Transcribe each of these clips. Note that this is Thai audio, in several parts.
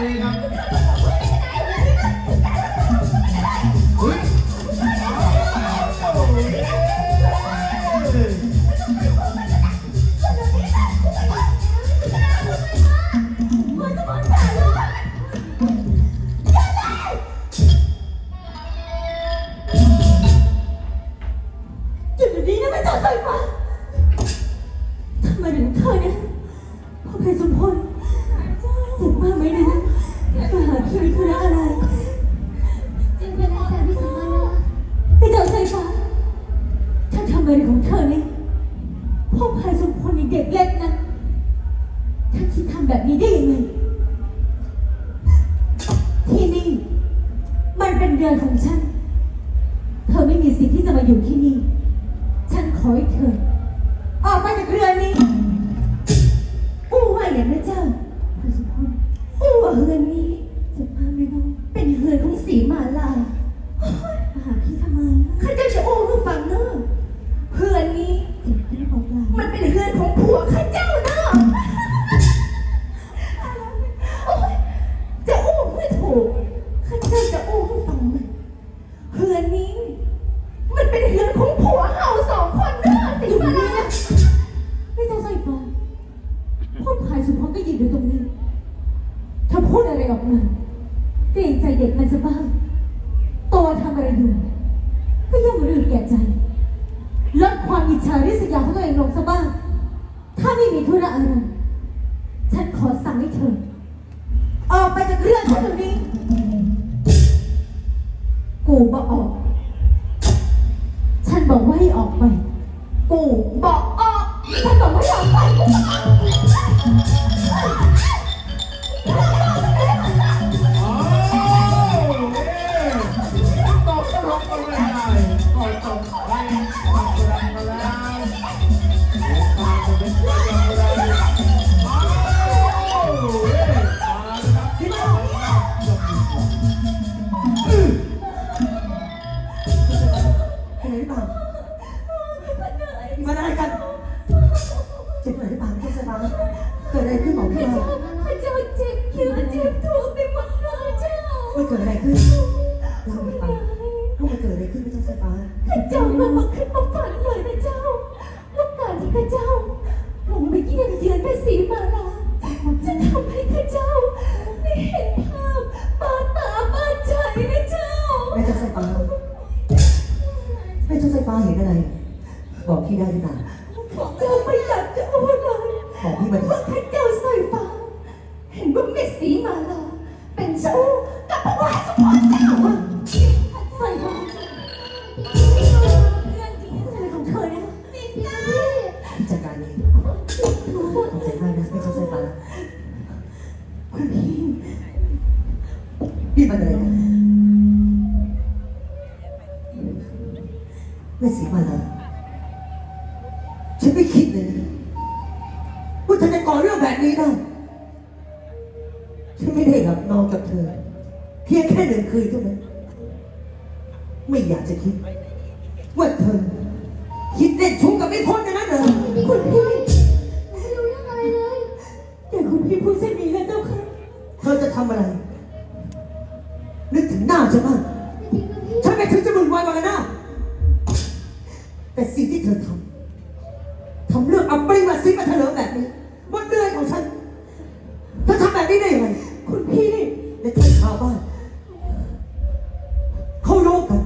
เลยครับ ทำอะไรของเธอเนี่ยพ่อพชรสมพลยังเด็กเล็กนะถ้าคิดทำแบบนี้ได้ยังไง ที่นี่ มันเป็นเรือนของฉัน เธอไม่มีสิทธิ์ที่จะมาอยู่ที่นี่ ฉันขอให้เธอ ออกไปจากเรือนนี้อู้ว่าอย่างนะเจ้าพระสุพลอู้ว่าเรือนนี้จะพาไม่น้องเป็นเรือนของสีมาลาโอ๊ยมาหาพี่ทำไมข้าเจ้าจะอู้ให้ฟังเนอะเรือนนี้เจ็บไม่ได้บอกลา มันเป็นเรือนของผัวข้าเจ้าเนอะโอ๊ยจะอู้ไม่ถูกข้าเจ้าจะอู้ให้ฟังมันเรือนนี้ มันเป็นเรือนของผัวเฮาสองคนเนอะสีมาลาไม่ต้องใส่ฟังพ่อพายสุพรก็ยืนอยู่ตรงนี้ ถ้าพูดอะไรออกมาเกรงใจเด็กมันจะบ้างตัวทำอะไรอยู่ ก็ย่อมรู้แก่ใจ ลดความอิจฉาริษยาของตัวเองลงซะบ้าง ถ้าไม่มีธุระอะไร ฉันขอสั่งให้เธอ ออกไปจากเรื่องฉันเดี๋ยวนี้ กูบอกออก ฉันบอกว่าให้ออกไป กูบอกออก ฉันบอกว่าให้ออกไปกูบอกออก เป็นไรหรือเปล่ามาอะไรกัน เจ็บไหนหรือเปล่าพี่สบายเกิดอะไรขึ้นบอกพี่มาพระเจ้าเจ็บคิ้วเจ็บตัวไปหมดเลยเจ้าว่เกิดอะไรขึ้นเล่าให้ฟังว่ามันเกิดอะไรขึ้นพี่ต้องสบายพระเจ้ามามาขึ้นมาฝันเลยนะเจ้าว่าการที่พระเจ้าลงไปเยี่ยมเยือนพระศรีมาลาจะทำให้พระเจ้าได้เห็นภ บอกพี่ได้หรือเปล่า ฉันไม่คิดเลยนะว่าเธอจะก่อเรื่องแบบนี้ได้ฉันไม่ได้หลับนอนกับเธอ เพียงแค่หนึ่งคืนเท่านั้น ไม่อยากจะคิด ว่าเธอ คิดเล่นชู้กับไอ้พ้นอย่างนั้นเหรอคุณพี่ไม่รู้เรื่องอะไรเลยแต่คุณพี่พูดเช่นนี้นะเจ้าค่ะเธอจะทำอะไร นึกถึงหน้าฉันบ้างจริงๆพี่ฉันไม่ถึงจะมึนวายมากันหน้าแต่สิ่งที่เธอทำ ทำเรื่องเอัปรีมาซิมาเถลิงแบบนี้บนเรือนของฉันเธอทำแบบนี้ได้ยังไงคุณพี่และท่านชาวบ้านเขารู้กัน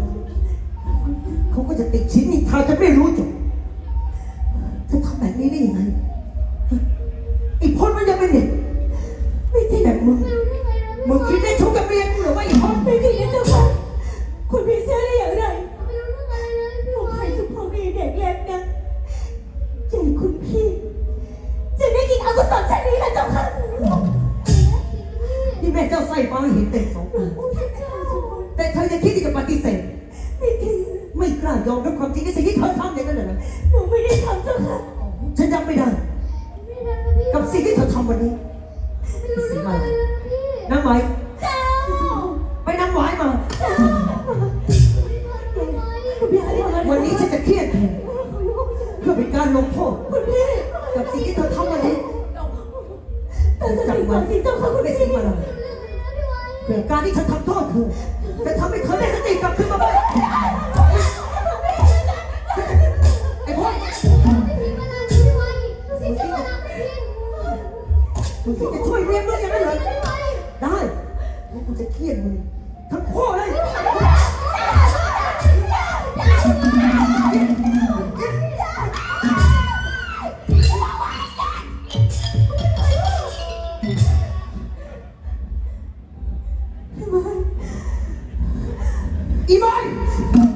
เขาก็จะติดชิ้นนินทาจะไม่รู้จบเธอทำแบบนี้ได้ยังไงไอ้พ้นมันยังเป็นเด็กไม่ใช่แบบมึงมึงคิดได้ชุกกับเมียกูหรือว่าไอ้พ้นไม่จริง ม่เจ้าไส้ฟ้าเห็นเต็มสองตาโอ้พระเจ้าแต่เธอยังคิดที่จะปฏิเสธ ไม่จริงไม่กล้ายอมรับความจริงในสิ่งที่เธอทำอย่างนั้นเหรอนะหนูไม่ได้ทำเจ้าค่ะฉันรับไม่ได้ ไม่ได้นะพี่กับสิ่งที่เธอทำวันนี้ไม่รู้เรื่องอะไรเลยนะพี่น้ำไหวเจ้าไปน้ำไหวมา เจ้าพี่บอยคุณพี่ให้ทำอะไรวันนี้ฉันจะเครียดแทนเพื่อเป็นการลงโทษคุณพี่กับสิ่งที่เธอทำวันนี้ แต่สติก่อนสิเจ้าค่ะคุณไม่พี่สิมาเลย เกิดการที่ฉันทำโทษเธอจะทำให้เธอได้สติกลับคืนมาบ้างไอ้พวกมึคุณจะช่วยเลี้ยงมึงยังนั้เหรอได้งั้นกูจะเครียดมึง Y más.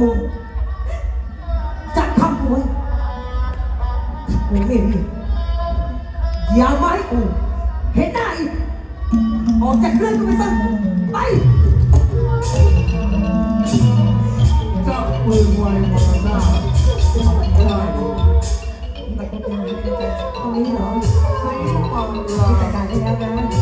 มึง จะทำกูไว้กูไม่รีบอย่ามาให้กูเห็นหน้าอีก ออกจากเรื่องกูไปซะไปจับมือไว้มาหน้าได้ตรงนี้เหรอใช้ความรักจัดการได้แล้วนะ